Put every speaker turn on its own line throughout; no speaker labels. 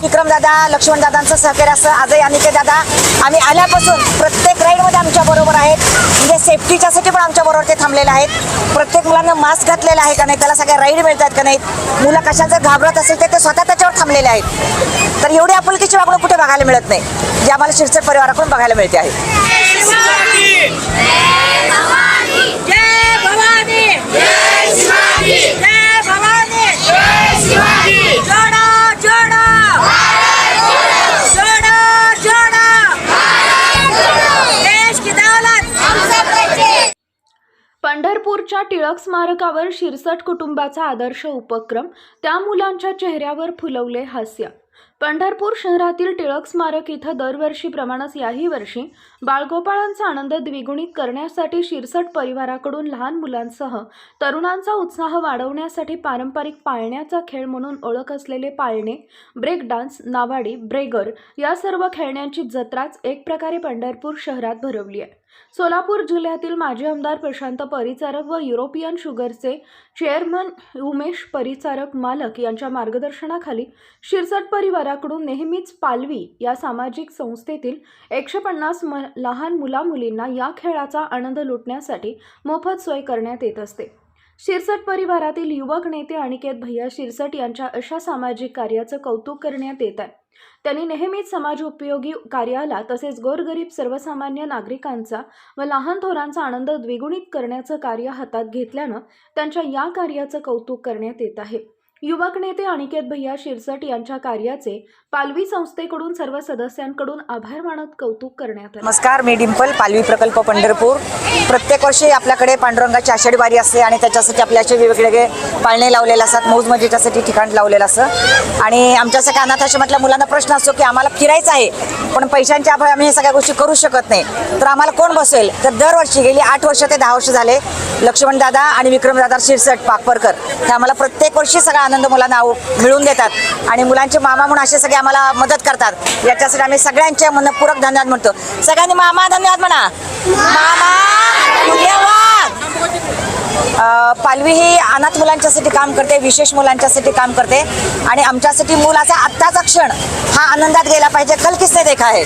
विक्रमदादा लक्ष्मणदादांचं सहकार्य असं आजही अनिके दादा. आम्ही आल्यापासून प्रत्येक राईडमध्ये आमच्या बरोबर आहेत. म्हणजे सेफ्टीच्यासाठी पण आमच्या बरोबर ते थांबलेले आहेत. प्रत्येक मुलांना मास्क घातलेला आहे का नाही त्याला सगळ्या राईड मिळतात का नाहीत? मुलं कशा जर घाबरत असेल तर ते स्वतः त्याच्यावर थांबलेले आहेत. तर एवढी आपुलकीची वागणूक कुठे बघायला मिळत नाही. जे आम्हाला शिरसट परिवाराकडून बघायला मिळते आहे.
नागपूरच्या टिळक स्मारकावर शिरसट कुटुंबाचा आदर्श उपक्रम त्या मुलांच्या चेहऱ्यावर फुलवले हास्य. पंढरपूर शहरातील टिळक स्मारक इथं दरवर्षीप्रमाणेच याही वर्षी बाळगोपाळांचा आनंद द्विगुणित करण्यासाठी शिरसट परिवाराकडून लहान मुलांसह तरुणांचा उत्साह वाढवण्यासाठी पारंपरिक पाळण्याचा खेळ म्हणून ओळख असलेले पाळणे ब्रेक डान्स नावाडी ब्रेगर या सर्व खेळण्यांची जत्राच एक प्रकारे पंढरपूर शहरात भरवली आहे. सोलापूर जिल्ह्यातील माजी आमदार प्रशांत परिचारक व युरोपियन शुगरचे चेअरमन उमेश परिचारक मालक यांच्या मार्गदर्शनाखाली शिरसट परिवाराकडून नेहमीच पालवी या सामाजिक संस्थेतील एकशे पन्नास म लहान मुलामुलींना या खेळाचा आनंद लुटण्यासाठी मोफत सोय करण्यात येत असते. शिरसट परिवारातील युवक नेते अनिकेत भैया शिरसट यांच्या अशा सामाजिक कार्याचं कौतुक करण्यात येत आहे. त्यांनी नेहमीच समाज उपयोगी कार्याला तसेच गोरगरीब सर्वसामान्य नागरिकांचा व लहान थोरांचा आनंद द्विगुणित करण्याचं कार्य हातात घेतल्यानं त्यांच्या या कार्याचं कौतुक करण्यात येत आहे. युवक नेते अनिकेत भैया शिरसट यांच्या कार्याचे पालवी संस्थेकडून सर्व सदस्यांकडून आभार मानत कौतुक करण्यात आले.
नमस्कार मी डिंपल पालवी प्रकल्प पंढरपूर. प्रत्येक वर्षी आपल्याकडे पांडुरंगाची आषाढी वारी असते आणि त्याच्यासाठी आपल्या असे वेगवेगळे पाळणे लावलेले असतात मौज मजेच्यासाठी ठिकाण लावलेलं असतं. आणि आमच्यासारख्या अनाथाश्रमातल्या मुलांना प्रश्न असतो की आम्हाला फिरायचं आहे पण पैशांच्या अभावी आम्ही हे सगळ्या गोष्टी करू शकत नाही. तर आम्हाला कोण बसेल? तर दरवर्षी गेली आठ वर्ष ते दहा वर्ष झाले लक्ष्मणदादा आणि विक्रमदादा शिरसट पाकपरकर. हे आम्हाला प्रत्येक वर्षी सगळा आनंद मुलांना मिळून मिळवून देतात. आणि मुलांचे मामा म्हणून असे सगळे आम्हाला मदत करतात. याच्यासाठी आम्ही सगळ्यांच्या मनपूरक धन्यवाद म्हणतो. सगळ्यांनी मामा धन्यवाद म्हणा. मामा पालवी ही अनाथ मुलांच्यासाठी काम करते विशेष मुलांच्यासाठी काम करते. आणि आमच्यासाठी मुलाचा आत्ताचा क्षण हा आनंदात गेला पाहिजे कल किसने देखा आहे.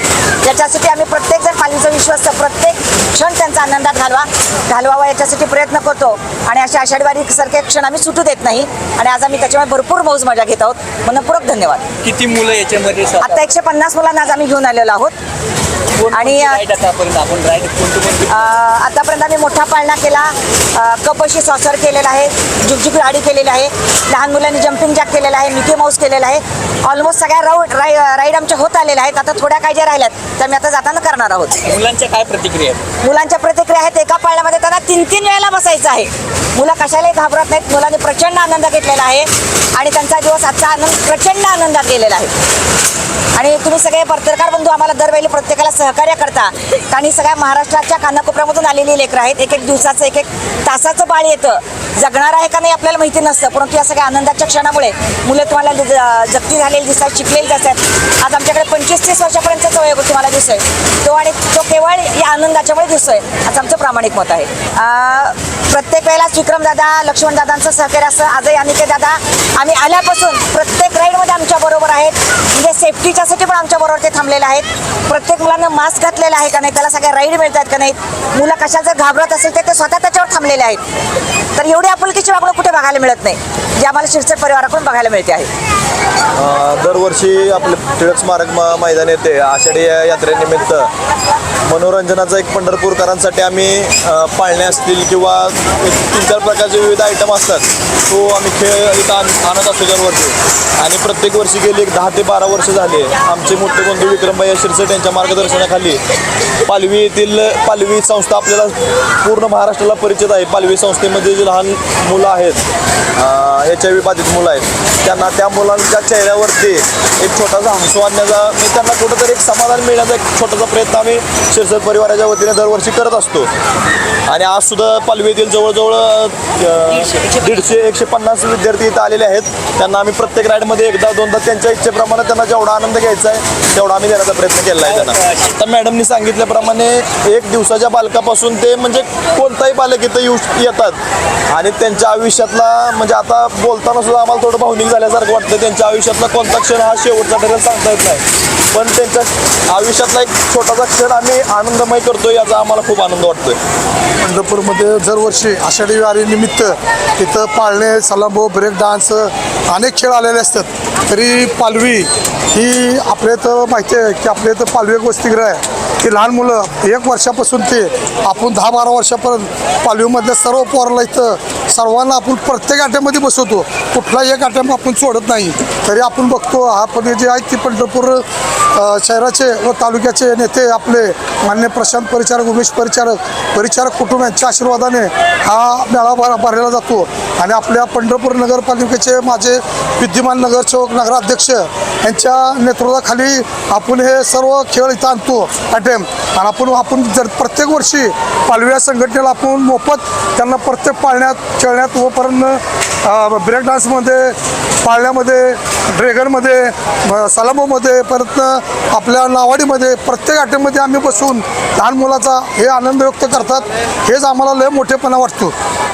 याच्यासाठी आम्ही प्रत्येक जण पालवीचा विश्वास प्रत्येक क्षण त्यांचा आनंदात घालवा घालवावा याच्यासाठी प्रयत्न करतो. आणि अशा आषाढीवारी सारखे क्षण आम्ही सुटू देत नाही. आणि आज आम्ही त्याच्यामुळे भरपूर मौज मजा घेत आहोत. मनपूर्वक धन्यवाद.
किती मुलं याच्यामध्ये?
आता एकशे पन्नास मुलांना आज आम्ही घेऊन आलेलो आहोत. आणि,
आतापर्यंत
आम्ही मोठा पाळणा केला. कपशी सॉसर केलेला आहे झुकझुकी गाडी केलेली आहे लहान मुलांनी जम्पिंग जॅक केलेला आहे मिकी माऊस केलेला आहे. ऑलमोस्ट सगळ्या राऊड राई राईड आमच्या होत आलेल्या आहेत. आता थोड्या काय ज्या राहिल्यात त्या मी आता जाताना करणार आहोत.
मुलांच्या काय प्रतिक्रिया आहेत?
मुलांच्या प्रतिक्रिया आहेत एका पाळण्यामध्ये त्यांना तीन तीन वेळेला बसायचं आहे. मुलं कशालाही घाबरत नाहीत. मुलांनी प्रचंड आनंद घेतलेला आहे. आणि त्यांचा दिवस आजचा आनंद प्रचंड आनंदात गेलेला आहे. आणि तुम्ही सगळे पत्रकार बंधू आम्हाला दरवेळी प्रत्येकाला सहकार्य करता. आणि सगळ्या महाराष्ट्राच्या कानाकोपऱ्यामधून आलेली लेकरं आहेत. एक एक दिवसाचं एक एक तासाचं बाळ येतं. जगणार आहे का नाही आपल्याला माहिती नसतं. परंतु या सगळ्या आनंदाच्या क्षणामुळे मुलं तुम्हाला ज- जगती झालेली दिसतात शिकलेली दिसतात. आज आमच्याकडे पंचवीस तीस वर्षापर्यंतचा वयोग तुम्हाला दिसतोय. तो आणि तो केवळ या आनंदाच्यामुळे दिसतोय. असं आमचं प्रामाणिक मत आहे. प्रत्येक वेळेलाच विक्रमदादा लक्ष्मणदादांचं सहकार्य असं आजही अनिके दादा आम्ही आल्यापासून प्रत्येक राईडमध्ये आमच्या बरोबर आहेत. म्हणजे सेफ्टीच्यासाठी पण आमच्या बरोबर ते थांबलेले आहेत. प्रत्येक मुलांना मास्क घातलेला आहे का नाही त्याला सगळ्या राईड मिळतात का नाहीत? मुलं कशा जर घाबरत असेल तर ते स्वतः त्याच्यावर थांबलेले आहेत. तर एवढी आपुलकीची वागणूक कुठे बघायला मिळत नाही. जे आम्हाला शिरसट परिवाराकडून बघायला मिळते आहे.
अ, दरवर्षी आपले टिळक स्मारक म- मैदान येते. आषाढी या यात्रेनिमित्त मनोरंजनाचा एक पंढरपूरकरांसाठी आम्ही अ, पाळणे असतील किंवा एक तीन चार प्रकारचे विविध आयटम असतात. तो आम्ही खेळ इथं आण- आणत असतो दरवर्षी. आणि प्रत्येक वर्षी गेली एक दहा ते बारा वर्ष झाले. आमचे मोठे बंधू विक्रमभाई शिरसट यांच्या मार्गदर्शनाखाली पालवी येथील पालवी संस्था आपल्याला पूर्ण महाराष्ट्राला परिचित आहे. पालवी संस्थेमध्ये जे लहान मुलं आहेत एच आय व्ही बाधित मुलं आहेत त्यांना त्या मुलांच्या चेहऱ्यावरती एक छोटासा हसू आणण्याचा मी त्यांना कुठंतरी एक समाधान मिळण्याचा एक छोटासा प्रयत्न आम्ही शिरसर परिवाराच्या वतीने दरवर्षी करत असतो. आणि आज सुद्धा पालवीतील जवळजवळ दीडशे एकशे पन्नास विद्यार्थी इथं आलेले आहेत. त्यांना आम्ही प्रत्येक राईडमध्ये एकदा दोनदा त्यांच्या इच्छेप्रमाणे त्यांना जेवढा आनंद घ्यायचा आहे तेवढा आम्ही देण्याचा प्रयत्न केला आहे त्यांना. तर मॅडमनी सांगितल्याप्रमाणे एक दिवसाच्या बालकापासून ते म्हणजे कोणताही बालक इथं येऊ येतात. आणि त्यांच्या आयुष्यातला म्हणजे आता बोलताना सुद्धा आम्हाला थोडं भावनिक झाल्यासारखं वाटतं. त्यांच्या आयुष्यातला कोणता क्षण हा शेवटचा ठरेल सांगता येत नाही. पण त्यांच्या आयुष्यातला एक छोटासा क्षण आम्ही आनंदमय करतो याचा आम्हाला खूप आनंद वाटतोय.
पंढरपूरमध्ये दरवर्षी आषाढी वारीनिमित्त तिथं पाळणे सलांबो ब्रेक डान्स अनेक खेळ आलेले असतात. तरी पालवी ही आपल्या इथं माहिती आहे की आपल्या इथं पालवी एक वसतिगृह आहे. की लहान मुलं एक वर्षापासून ते आपण दहा बारा वर्षापर्यंत पालवीमधल्या सर्व पोराला इथं सर्वांना आपण प्रत्येक आट्यामध्ये बसवतो. कुठला एक आट्याम आपण सोडत नाही. तरी आपण बघतो आपण जे आहेत ती पंढरपूर शहराचे व तालुक्याचे नेते आपले मान्य प्रशांत परिचारक उमेश परिचारक परिचारक कुटुंब यांच्या आशीर्वादाने हा मेळा भर भरलेला जातो. आणि आपल्या पंढरपूर नगरपालिकेचे माझे विद्यमान नगरसेवक नगराध्यक्ष यांच्या नेतृत्वाखाली आपण हे सर्व खेळ इथं आणतो अटेम आणि आपण आपण जर प्रत्येक वर्षी पालव्या संघटनेला आपण मोफत त्यांना प्रत्येक पाळण्यात खेळण्यात व परत ब्रेक डान्समध्ये पाळण्यामध्ये ड्रेगनमध्ये सलामोमध्ये परत आपल्या नावाडीमध्ये प्रत्येक आटेमध्ये आम्ही बसून लहान मुलाचा हे आनंद व्यक्त करतात. हेच आम्हाला लय मोठेपणा वाटतो.